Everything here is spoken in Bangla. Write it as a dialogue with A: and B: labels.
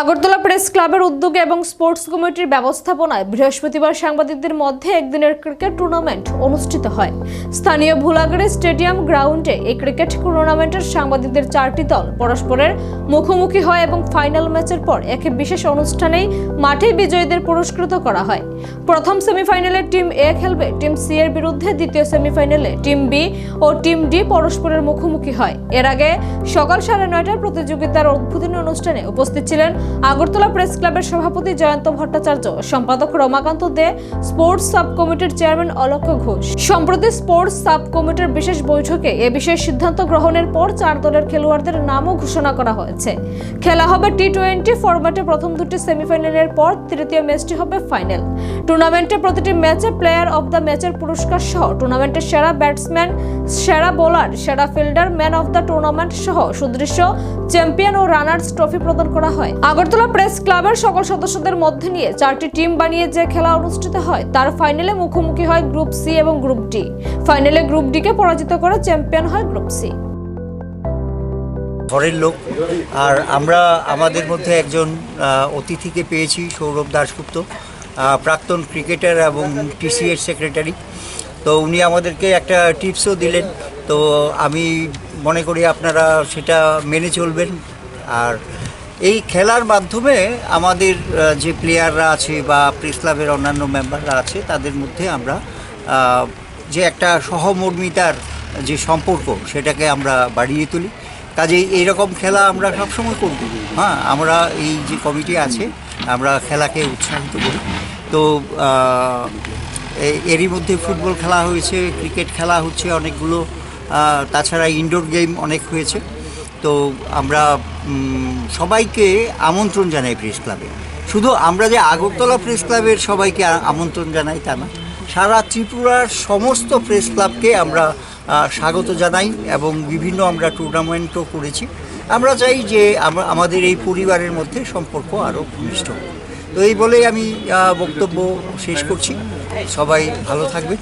A: আগরতলা প্রেস ক্লাবের উদ্যোগে এবং স্পোর্টস কমিটির ব্যবস্থাপনায় বৃহস্পতিবার সাংবাদিকদের মধ্যে একদিনের ক্রিকেট টুর্নামেন্ট অনুষ্ঠিত হয়। স্থানীয় ভুলাগড়ি স্টেডিয়াম গ্রাউন্ডে এই ক্রিকেট টুর্নামেন্টের সাংবাদিকদের চারটি দল পরস্পরের মুখোমুখি হয় এবং ফাইনাল ম্যাচের পর এক বিশেষ অনুষ্ঠানেই মাঠে বিজয়ীদের পুরস্কৃত করা হয়। প্রথম সেমিফাইনালে টিম এ খেলবে, টিম সি এর বিরুদ্ধে দ্বিতীয় সেমিফাইনালে টিম বি ও টিম ডি পরস্পরের মুখোমুখি হয়। এর আগে সকাল সাড়ে নয়টার প্রতিযোগিতার উদ্বোধনী অনুষ্ঠানে উপস্থিত ছিলেন আগরতলা প্রেস ক্লাবের সভাপতি জয়ন্ত ভট্টাচার্য, সম্পাদক রমাকান্ত দে, স্পোর্টস সাব কমিটির চেয়ারম্যান অলক্ষ ঘোষ। সম্প্রতি স্পোর্টস সাব কমিটির বিশেষ বৈঠকে এ বিষয়ে সিদ্ধান্ত গ্রহণের পর চার দলের খেলোয়াড়দের নামও ঘোষণা করা হয়েছে। খেলা হবে টি টোয়েন্টি ফরম্যাটে প্রথম দুটি সেমিফাইনালের পর তৃতীয় ম্যাচটি হবে ফাইনাল। টুর্নামেন্টে প্রতিটি ম্যাচে প্লেয়ার অব দ্য ম্যাচের পুরস্কার সহ টুর্নামেন্টের সেরা ব্যাটসম্যান, সেরা বোলার, সেরা fielder, man of the tournament সহ সুদৃশ্য চ্যাম্পিয়ন ও রানার্স ট্রফি প্রদান করা হয়। আগরতলা প্রেস ক্লাবের সকল সদস্যদের মধ্যে নিয়ে চারটি টিম বানিয়ে যে খেলা অনুষ্ঠিত হয়, তার ফাইনালে মুখোমুখি হয় গ্রুপ সি এবং গ্রুপ ডি। ফাইনালে গ্রুপ ডি কে পরাজিত করে চ্যাম্পিয়ন হয় গ্রুপ সি।
B: ঘরের লোক। আর আমরা আমাদের মধ্যে একজন অতিথিকে পেয়েছি, সৌরভ দাশগুপ্ত প্রাক্তন ক্রিকেটার এবং টিসিএর সেক্রেটারি। তো উনি আমাদেরকে একটা টিপসও দিলেন। তো আমি মনে করি আপনারা সেটা মেনে চলবেন। আর এই খেলার মাধ্যমে আমাদের যে প্লেয়াররা আছে বা প্রেস ক্লাবের অন্যান্য মেম্বাররা আছে, তাদের মধ্যে আমরা যে একটা সহমর্মিতার যে সম্পর্ক, সেটাকে আমরা বাড়িয়ে তুলি। কাজেই এইরকম খেলা আমরা সবসময় করব। হ্যাঁ আমরা এই যে কমিটি আছে, আমরা খেলাকে উৎসাহিত করি। তো এরই মধ্যে ফুটবল খেলা হয়েছে ক্রিকেট খেলা হচ্ছে অনেকগুলো তাছাড়া ইনডোর গেম অনেক হয়েছে। তো আমরা সবাইকে আমন্ত্রণ জানাই প্রেস ক্লাবে। শুধু আমরা যে আগরতলা প্রেস ক্লাবের সবাইকে আমন্ত্রণ জানাই তা না, সারা ত্রিপুরার সমস্ত প্রেস ক্লাবকে আমরা স্বাগত জানাই এবং বিভিন্ন আমরা টুর্নামেন্টও করেছি। আমরা চাই যে আমাদের এই পরিবারের মধ্যে সম্পর্ক আরও ঘনিষ্ঠ। তো এই বলেই আমি বক্তব্য শেষ করছি। সবাই ভালো থাকবে